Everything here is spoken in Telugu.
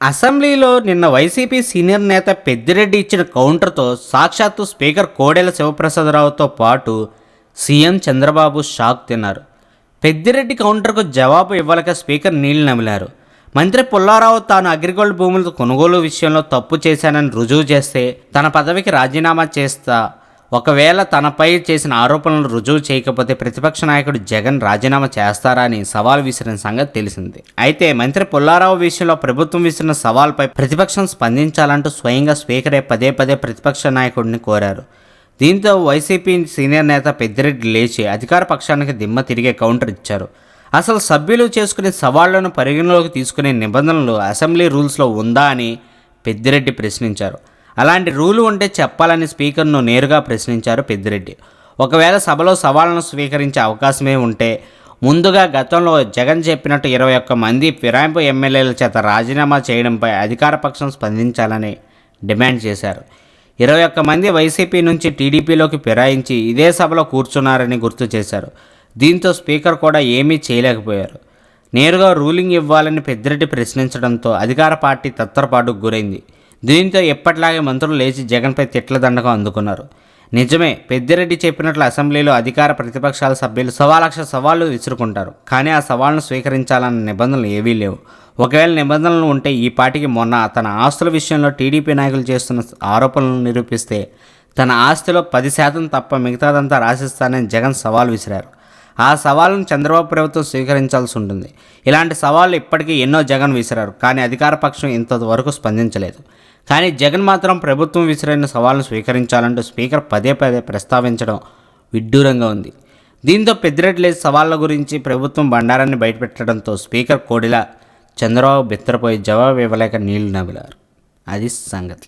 అసెంబ్లీలో నిన్న వైసీపీ సీనియర్ నేత పెద్దిరెడ్డి ఇచ్చిన కౌంటర్తో సాక్షాత్తు స్పీకర్ కోడెల శివప్రసాదరావుతో పాటు సీఎం చంద్రబాబు షాక్ తిన్నారు. పెద్దిరెడ్డి కౌంటర్కు జవాబు ఇవ్వలేక స్పీకర్ నీళ్ళు నమిలారు. మంత్రి పుల్లారావు తాను అగ్రిగోల్డ్ భూముల కొనుగోలు విషయంలో తప్పు చేశానని రుజువు చేస్తే తన పదవికి రాజీనామా చేస్తా ఒకవేళ తనపై చేసిన ఆరోపణలు రుజువు చేయకపోతే ప్రతిపక్ష నాయకుడు జగన్ రాజీనామా చేస్తారా అని సవాల్ విసిరిన సంగతి తెలిసింది. అయితే మంత్రి పుల్లారావు విషయంలో ప్రభుత్వం విసిరిన సవాల్పై ప్రతిపక్షం స్పందించాలంటూ స్వయంగా స్పీకరే పదే పదే ప్రతిపక్ష నాయకుడిని కోరారు. దీంతో వైసీపీ సీనియర్ నేత పెద్దిరెడ్డి లేచి అధికార పక్షానికి దిమ్మ తిరిగే కౌంటర్ ఇచ్చారు. అసలు సభ్యులు చేసుకునే సవాళ్ళను పరిగణలోకి తీసుకునే నిబంధనలు అసెంబ్లీ రూల్స్లో ఉందా అని పెద్దిరెడ్డి ప్రశ్నించారు. అలాంటి రూలు ఉంటే చెప్పాలని స్పీకర్ను నేరుగా ప్రశ్నించారు పెద్దిరెడ్డి. ఒకవేళ సభలో సవాళ్ళను స్వీకరించే అవకాశమే ఉంటే ముందుగా గతంలో జగన్ చెప్పినట్టు ఇరవై ఒక్క మంది ఫిరాయింపు ఎమ్మెల్యేల చేత రాజీనామా చేయడంపై అధికారపక్షం స్పందించాలని డిమాండ్ చేశారు. ఇరవై ఒక్క మంది వైసీపీ నుంచి టీడీపీలోకి ఫిరాయించి ఇదే సభలో కూర్చున్నారని గుర్తు చేశారు. దీంతో స్పీకర్ కూడా ఏమీ చేయలేకపోయారు. నేరుగా రూలింగ్ ఇవ్వాలని పెద్దిరెడ్డి ప్రశ్నించడంతో అధికార పార్టీ తత్తరపాటుకు గురైంది. దీంతో ఎప్పటిలాగే మంత్రులు లేచి జగన్పై తిట్ల దండకం అందుకున్నారు. నిజమే పెద్దిరెడ్డి చెప్పినట్లు అసెంబ్లీలో అధికార ప్రతిపక్షాల సభ్యులు సవాలక్ష సవాళ్ళు విసురుకుంటారు. కానీ ఆ సవాళ్ళను స్వీకరించాలన్న నిబంధనలు ఏవీ లేవు. ఒకవేళ నిబంధనలు ఉంటే ఈ పాటికి మొన్న తన ఆస్తుల విషయంలో టీడీపీ నాయకులు చేస్తున్న ఆరోపణలను నిరూపిస్తే తన ఆస్తిలో పది శాతం తప్ప మిగతాదంతా రాసిస్తానని జగన్ సవాల్ విసిరారు. ఆ సవాళ్ళను చంద్రబాబు ప్రభుత్వం స్వీకరించాల్సి ఉంటుంది. ఇలాంటి సవాళ్ళు ఇప్పటికీ ఎన్నో జగన్ విసిరారు. కానీ అధికార పక్షం ఇంతవరకు స్పందించలేదు. కానీ జగన్ మాత్రం ప్రభుత్వం విసిరైన సవాళ్ళను స్వీకరించాలంటూ స్పీకర్ పదే పదే ప్రస్తావించడం విడ్డూరంగా ఉంది. దీంతో పెద్దిరెడ్డి సవాళ్ళ గురించి ప్రభుత్వం బండారాన్ని బయటపెట్టడంతో స్పీకర్ కోడిలా చంద్రబాబు బిత్తరపోయి జవాబు ఇవ్వలేక నీళ్ళు నమిలారు. అది సంగతి.